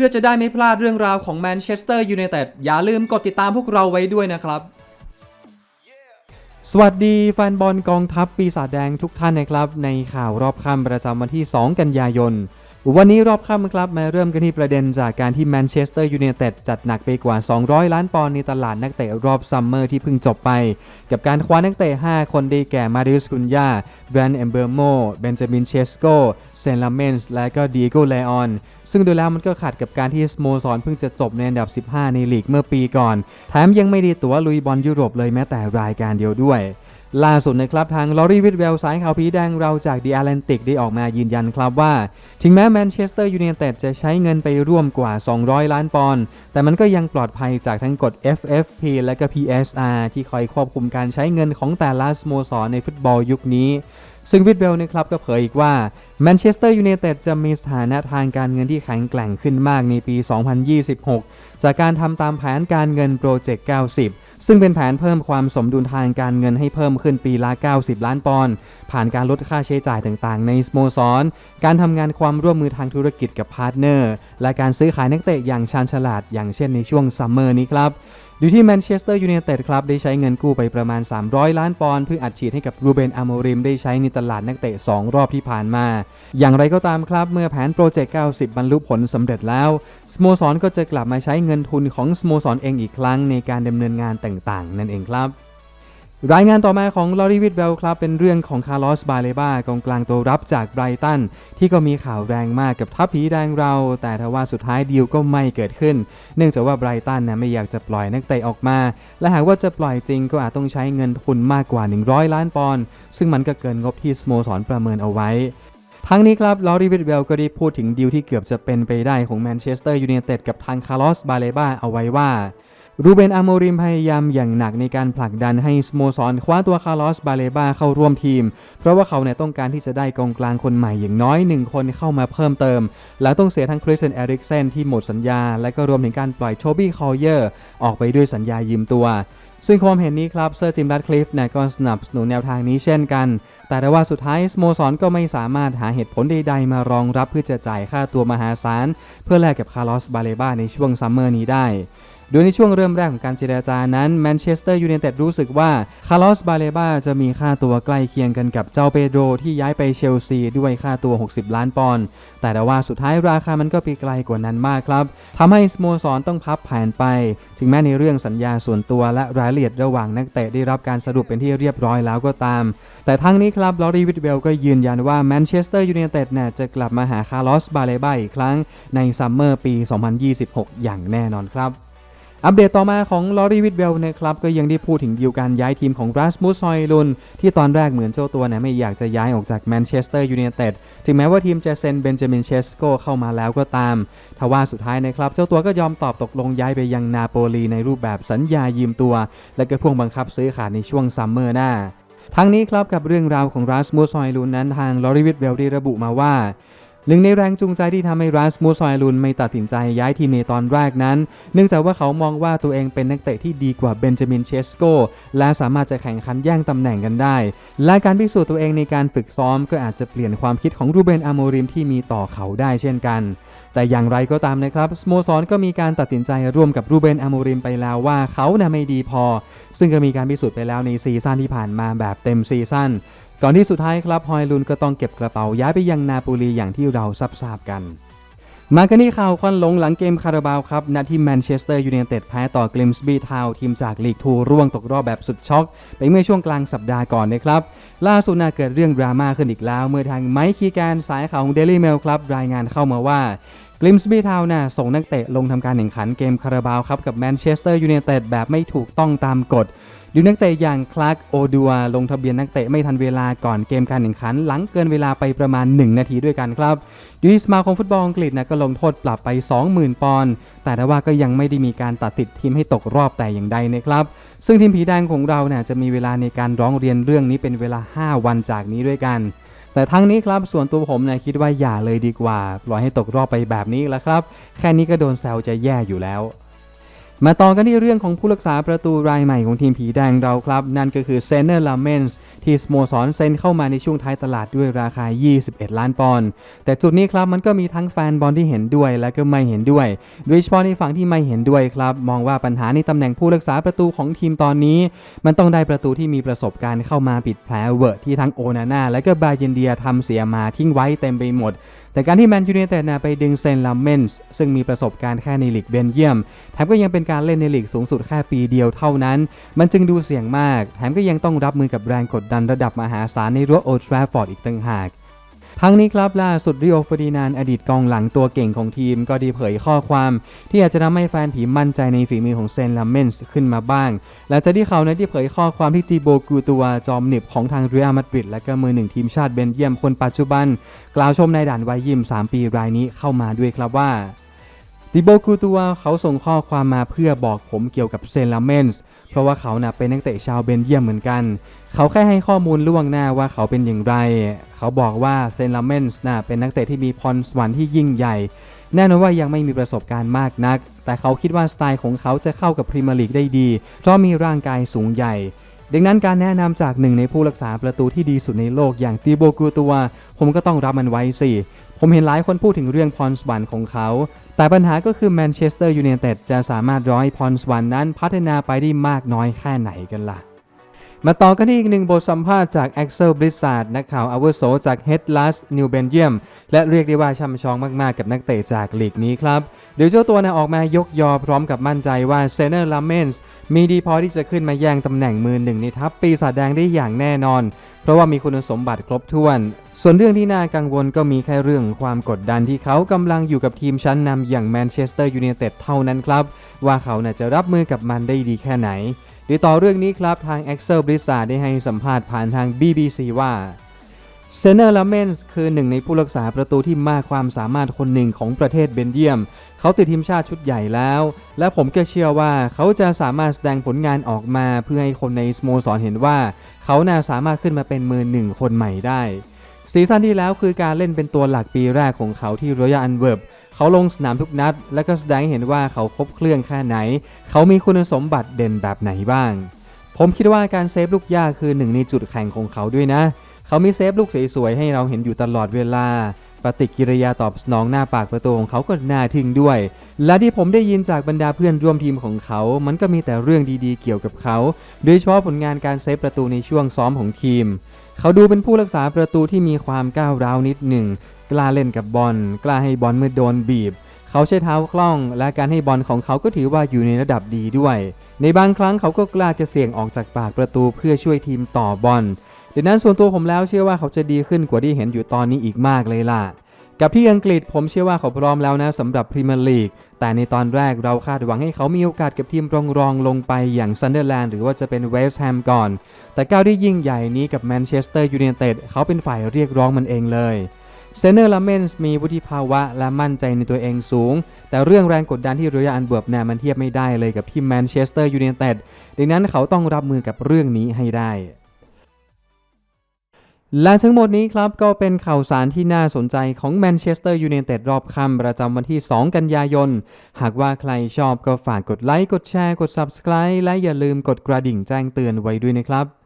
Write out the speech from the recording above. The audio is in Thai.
พื่อจะได้ไม่พลาดเรื่องราวของแมนเชสเตอร์ยูไนเต็ดอย่าลืมกดติดตามพวกเราไว้ด้วยนะครับ สวัสดีแฟนบอลกองทัพปีศาจแดงทุกท่านนะครับ ในข่าวรอบค่ำประจำวันที่ 2 กันยายน วันนี้รอบค่ำครับมาเริ่มกันที่ประเด็นจากการที่แมนเชสเตอร์ยูไนเต็ดจัดหนักไปกว่า 200 ล้านปอนด์ในตลาดนักเตะรอบซัมเมอร์ที่เพิ่งจบไป กับการคว้านักเตะ 5 คนได้แก่มาริอุสกุนยาแบรนด์เอมเบอร์โมเบนจามินเชสโกเซนลาเมนส์และก็ดีโกเลออน ซึ่งโดูแล้วมันก็ขัดกับการที่สโมสรเพิ่งจะจบในอันดับ 15 ในลีกเมื่อปีก่อน แถมยังไม่ได้ตั๋วลุยบอลยุโรปเลยแม้แต่รายการเดียวด้วยล่าสุดนะครับทางลอรี่วิดเวลสายข่าวผีแดงเราจาก The Atlantic ได้ออกมายืนยันครับว่า ถึงแม้แมนเชสเตอร์ยูไนเต็ดจะใช้เงินไปร่วมกว่า 200 ล้านปอนด์แต่มันก็ยังปลอดภัยจากทั้งกฎ FFP และก็ PSR ที่คอยควบคุมการใช้เงินของแต่ละสโมสรในฟุตบอลยุคนี้ ซึ่งวิดเวลนะครับก็เผยอีกว่าแมนเชสเตอร์ยูไนเต็ดจะมีสถานะทางการเงินที่แข็งแกร่งขึ้นมากในปี 2026 จากการทำตามแผนการเงินโปรเจกต์ 90ซึ่งเป็นแผนเพิ่มความสมดุลทางการเงินให้เพิ่มขึ้นปีละ 90 ล้านปอนด์ ผ่านการลดค่าใช้จ่ายต่างๆ ในสโมสร การทำงานความร่วมมือทางธุรกิจกับพาร์ทเนอร์ และการซื้อขายนักเตะอย่างชาญฉลาด อย่างเช่นในช่วงซัมเมอร์นี้ครับ อยู่ที่แมนเชสเตอร์ยูไนเต็ดครับได้ใช้เงินกู้ไปประมาณ 300 ล้านปอนด์เพื่ออัดฉีดให้กับรูเบนอโมริมได้ใช้ในตลาดนักเตะ 2 รอบที่ผ่านมา อย่างไรก็ตามครับเมื่อแผนโปรเจกต์ 90 บรรลุผลสำเร็จแล้วสโมสรก็จะกลับมาใช้เงินทุนของสโมสรเองอีกครั้งในการดำเนินงานต่างๆ นั่นเองครับ รายงานต่อมาของลอรีวิดเบลครับ เป็นเรื่องของคาร์ลอสบาเลบากองกลางตัวรับจากไบรตัน ที่ก็มีข่าวแรงมากกับทัพผีแดงเรา แต่ทว่าสุดท้ายดีลก็ไม่เกิดขึ้น เนื่องจากว่าไบรตันนะไม่อยากจะปล่อยนักเตะออกมา และหากว่าจะปล่อยจริงก็อาจต้องใช้เงินทุนมากกว่า 100 ล้านปอนด์ซึ่งมันก็เกินงบที่สโมสรประเมินเอาไว้ทั้งนี้ครับลอรีวิดเบลก็ได้พูดถึงดีลที่เกือบจะเป็นไปได้ของแมนเชสเตอร์ยูไนเต็ดกับทางคาร์ลอสบาเลบาเอาไว้ว่า รูเบนอาโมริมพยายามอย่างหนักในการผลักดันให้สโมสรคว้าตัวคาร์ลอสบาเลบาเข้าร่วมทีม เพราะว่าเขาเนี่ยต้องการที่จะได้กองกลางคนใหม่อย่างน้อยหนึ่งคนเข้ามาเพิ่มเติม แล้วต้องเสียทั้งคริสเซนเอริกเซนที่หมดสัญญา และก็รวมถึงการปล่อยโชบี้คอเยอร์ ออกไปด้วยสัญญายืมตัว ซึ่งความเห็นนี้ครับเซอร์จิมรัดคลิฟเนี่ยก็สนับสนุนแนวทางนี้เช่นกัน แต่ว่าสุดท้ายสโมสรก็ไม่สามารถหาเหตุผลใดๆมารองรับเพื่อจะจ่ายค่าตัวมหาศาลเพื่อแลกกับคาร์ลอสบาเลบาในช่วงซัมเมอร์นี้ได้ โดยในช่วงเริ่มแรกของการเจรจานั้นแมนเชสเตอร์ยูไนเต็ดรู้สึกว่าคาร์ลอสบาเลบาจะมีค่าตัวใกล้เคียงกันกับเจ้าเปโดรที่ย้ายไปเชลซีด้วยค่าตัว 60 ล้านปอนด์แต่ว่าสุดท้ายราคามันก็ไปไกลกว่านั้นมากครับทำให้สโมสรต้องพับแผนไป ถึงแม้ในเรื่องสัญญาส่วนตัวและรายละเอียดระหว่างนักเตะได้รับการสรุปเป็นที่เรียบร้อยแล้วก็ตาม แต่ทั้งนี้ครับลอรีวิดเวลก็ยืนยันว่าแมนเชสเตอร์ยูไนเต็ดน่จะกลับมาหาคาร์ลอสบาเลบาอีกครั้งในซัมเมอร์ปี 2026 อย่างแน่นอนครับ อัปเดตต่อมาของลอรีวิดเวลนะครับก็ยังได้พูดถึงดีลการย้ายทีมของรัสมุสซอยลุน ที่ตอนแรกเหมือนเจ้าตัวเนี่ยไม่อยากจะย้ายออกจากแมนเชสเตอร์ยูไนเต็ดถึงแม้ว่าทีมจะเซ็นเบนจามินเชสโกเข้ามาแล้วก็ตาม ทว่าสุดท้ายนะครับ เจ้าตัวก็ยอมตอบตกลงย้ายไปยังนาโปลีในรูปแบบสัญญายืมตัว และก็พ่วงบังคับซื้อขาดในช่วงซัมเมอร์หน้าทั้งนี้ครับกับเรื่องราวของรัสมุสซอยลุนนั้นทางลอรีวิดเวลได้ระบุมาว่า หนึ่งในแรงจูงใจที่ทำให้รัสมูซอยลุนไม่ตัดสินใจย้ายทีมในตอนแรกนั้น เนื่องจากว่าเขามองว่าตัวเองเป็นนักเตะที่ดีกว่าเบนจามินเชสโกและสามารถจะแข่งขันแย่งตำแหน่งกันได้ และการพิสูจน์ตัวเองในการฝึกซ้อมก็อาจจะเปลี่ยนความคิดของรูเบนอาโมริมที่มีต่อเขาได้เช่นกัน แต่อย่างไรก็ตามนะครับสโมสรก็มีการตัดสินใจร่วมกับรูเบนอาโมริมไปแล้วว่าเขาน่ะไม่ดีพอ ซึ่งก็มีการพิสูจน์ไปแล้วในซีซั่นที่ผ่านมาแบบเต็มซีซั่น ก่อนที่สุดท้ายครับฮอยลุนก็ต้องเก็บกระเป๋าย้ายไปยังนาโปลีอย่างที่เราทราบกัน มากันที่ข่าวควันหลงหลังเกมคาราบาวครับนัดที่แมนเชสเตอร์ยูไนเต็ดแพ้ต่อกลิมส์บีทาวทีมจากลีกทูร่วงตกรอบแบบสุดช็อก ไปเมื่อช่วงกลางสัปดาห์ก่อนนะครับล่าสุดน่าเกิดเรื่องดราม่าขึ้นอีกแล้ว เมื่อทางไมค์คีแกนสายข่าวของเดลี่เมลครับรายงานเข้ามาว่ากลิมส์บีทาวน่ะส่งนักเตะลงทำการแข่งขันเกมคาราบาวครับกับแมนเชสเตอร์ยูไนเต็ดแบบไม่ถูกต้องตามกฎ ดูนักเตะอย่างคลาร์กโอดัวลงทะเบียนนักเตะไม่ทันเวลาก่อนเกมการแข่งขัน หลังเกินเวลาไปประมาณ 1 นาทีด้วยกันครับยูนิสมาของฟุตบอลอังกฤษนะก็ลงโทษปรับไป 20,000 ปอนด์แต่ทว่าก็ยังไม่ได้มีการตัดสิทธิ์ทีมให้ตกรอบแต่อย่างใดนะครับ ซึ่งทีมผีแดงของเราเนี่ยจะมีเวลาในการร้องเรียนเรื่องนี้เป็นเวลา 5 วันจากนี้ด้วยกัน แต่ทั้งนี้ครับส่วนตัวผมเนี่ยคิดว่าอย่าเลยดีกว่า ปล่อยให้ตกรอบไปแบบนี้แล้วครับ แค่นี้ก็โดนแซวจะแย่อยู่แล้ว มาต่อกันที่เรื่องของผู้รักษาประตูรายใหม่ของทีมผีแดงเราครับ นั่นก็คือเซนเนอร์ลาเมนส์ที่สโมสรเซ็นเข้ามาในช่วงท้ายตลาดด้วยราคา 21 ล้านปอนด์แต่จุดนี้ครับมันก็มีทั้งแฟนบอลที่เห็นด้วยและก็ไม่เห็นด้วยโดยเฉพาะในฝั่งที่ไม่เห็นด้วยครับ มองว่าปัญหาในตำแหน่งผู้รักษาประตูของทีมตอนนี้ มันต้องได้ประตูที่มีประสบการณ์เข้ามาปิดแผลเวอร์ที่ทั้งโอนาน่าและก็บาเยนเดียทำเสียมาทิ้งไว้เต็มไปหมด แต่การที่แมนยูเนเต็ดนะไปดึงเซนลาเมนส์ซึ่งมีประสบการณ์แค่ในลีกเบนเยียม แถมก็ยังเป็นการเล่นในลีกสูงสุดแค่ปีเดียวเท่านั้น มันจึงดูเสี่ยงมาก แถมก็ยังต้องรับมือกับแรงกดดันระดับมหาศาลในรั้วโอทราฟอร์ดอีกต่างหาก ทั้งนี้ครับล่าสุดริโอฟอร์ดินานอดีตกองหลังตัวเก่งของทีมก็ด้เผยข้อความ ที่อาจจะทำให้แฟนผีมั่นใจในฝีมือของเซนลาเมนส์ขึ้นมาบ้าง หลังจากที่เขานั้นได้เผยข้อความที่ตีโบกูตัวจอมหนึบของทางเรอัลมาดริดและก็มือหนึ่งทีมชาติเบนเยียมคนปัจจุบัน กล่าวชมในด่านวัยยิม 3 ปีรายนี้เข้ามาด้วยครับว่าติโบกูตัวเขาส่งข้อความมาเพื่อบอกผมเกี่ยวกับเซนลาเมนส์เพราะว่าเขาน่ะเป็นนักเตะชาวเบนเยียมเหมือนกัน เขาแค่ให้ข้อมูลล่วงหน้าว่าเขาเป็นอย่างไร เขาบอกว่าเซนลาเมนส์น่ะเป็นนักเตะที่มีพรสวรรค์ที่ยิ่งใหญ่ แน่นอนว่ายังไม่มีประสบการณ์มากนัก แต่เขาคิดว่าสไตล์ของเขาจะเข้ากับพรีเมียร์ลีกได้ดี เพราะมีร่างกายสูงใหญ่ดังนั้นการแนะนำจากหนึ่งในผู้รักษาประตูที่ดีสุดในโลกอย่างติโบกูตัว ผมก็ต้องรับมันไว้สิ ผมเห็นหลายคนพูดถึงเรื่องพรสวรรค์ของเขา แต่ปัญหาก็คือแมนเชสเตอร์ยูไนเต็ดจะสามารถร้อยพรสวรรค์นั้นพัฒนาไปได้มากน้อยแค่ไหนกันล่ะ มาต่อกันที่อีกหนึ่งบทสัมภาษณ์จาก Axel b r i s s a r d นักข่าวอาวุโสจาก Head Last New Belgium และเรียกได้ว่าช่ำชองมาก ๆ กับนักเตะจากลีกนี้ครับเดี๋ยวเจ้าตัวนะออกมายกยอพร้อมกับมั่นใจว่าเซเนอร์ลาเมนส์มีดีพอที่จะขึ้นมาแย่งตำแหน่งมือหนึ่งในทัพปีศาจแดงได้อย่างแน่นอน เพราะว่ามีคุณสมบัติครบถ้วน ส่วนเรื่องที่น่ากังวลก็มีแค่เรื่องความกดดันที่เขากำลังอยู่กับทีมชั้นนำอย่างแมนเชสเตอร์ยูไนเต็ดเท่านั้นครับ ว่าเขาน่จะรับมือกับมันได้ดีแค่ไหน โดต่อเรื่องนี้ครับทาง Axel b r i s s a r d ได้ให้สัมภาษณ์ผ่านทาง BBC ว่าเซเนอร์ลาเมนส์คือหนึ่งในผู้รักษาประตูที่มากความสามารถคนหนึ่งของประเทศเบนเยียม เขาติดทีมชาติชุดใหญ่แล้ว และผมก็เชื่อว่าเขาจะสามารถแสดงผลงานออกมาเพื่อให้คนในสโมสรเห็นว่า เขาน่าสามารถขึ้นมาเป็นมือหนึ่งคนใหม่ได้ซีซั่นที่แล้วคือการเล่นเป็นตัวหลักปีแรกของเขาที่รอยัลอันเวิร์บ เขาลงสนามทุกนัด และก็แสดงให้เห็นว่าเขาครบเครื่องแค่ไหน เขามีคุณสมบัติเด่นแบบไหนบ้าง ผมคิดว่าการเซฟลูกยากคือหนึ่งในจุดแข็งของเขาด้วยนะ เขามีเซฟลูกสวยๆให้เราเห็นอยู่ตลอดเวลา ปฏิกิริยาตอบสนองหน้าปากประตูของเขาก็น่าทึ่งด้วย และที่ผมได้ยินจากบรรดาเพื่อนร่วมทีมของเขา มันก็มีแต่เรื่องดีๆ เกี่ยวกับเขา โดยเฉพาะผลงานการเซฟประตูในช่วงซ้อมของทีมเขาดูเป็นผู้รักษาประตูที่มีความก้าวร้าวนิดหนึ่ง กล้าเล่นกับบอลกล้าให้บอลเมื่อโดนบีบ เขาใช้เท้าคล่อง และการให้บอลของเขาก็ถือว่าอยู่ในระดับดีด้วย ในบางครั้งเขาก็กล้าจะเสี่ยงออกจากปากประตูเพื่อช่วยทีมต่อบอลดังนั้นส่วนตัวผมแล้วเชื่อว่าเขาจะดีขึ้นกว่าที่เห็นอยู่ตอนนี้อีกมากเลยล่ะกับที่อังกฤษผมเชื่อว่าเขาพร้อมแล้วนะสำหรับพรีเมียร์ลีก แต่ในตอนแรกเราคาดหวังให้เขามีโอกาสกับทีมรองๆลงไปอย่างซันเดอร์แลนด์หรือว่าจะเป็นเวสต์แฮมก่อน แต่ก้าวที่ยิ่งใหญ่นี้กับแมนเชสเตอร์ยูไนเต็ดเขาเป็นฝ่ายเรียกร้องมันเองเลย เซเนอร์ลาเมนส์มีวุฒิภาวะและมั่นใจในตัวเองสูง แต่เรื่องแรงกดดันที่เรอยัลอันเบิร์บแนมันเทียบไม่ได้เลยกับที่แมนเชสเตอร์ยูไนเต็ดดังนั้นเขาต้องรับมือกับเรื่องนี้ให้ได้และทั้งหมดนี้ครับ ก็เป็นข่าวสารที่น่าสนใจของแมนเชสเตอร์ยูไนเต็ดรอบค่ำประจำวันที่ 2 กันยายน หากว่าใครชอบก็ฝากกดไลค์ กดแชร์ กด Subscribe และอย่าลืมกดกระดิ่งแจ้งเตือนไว้ด้วยนะครับ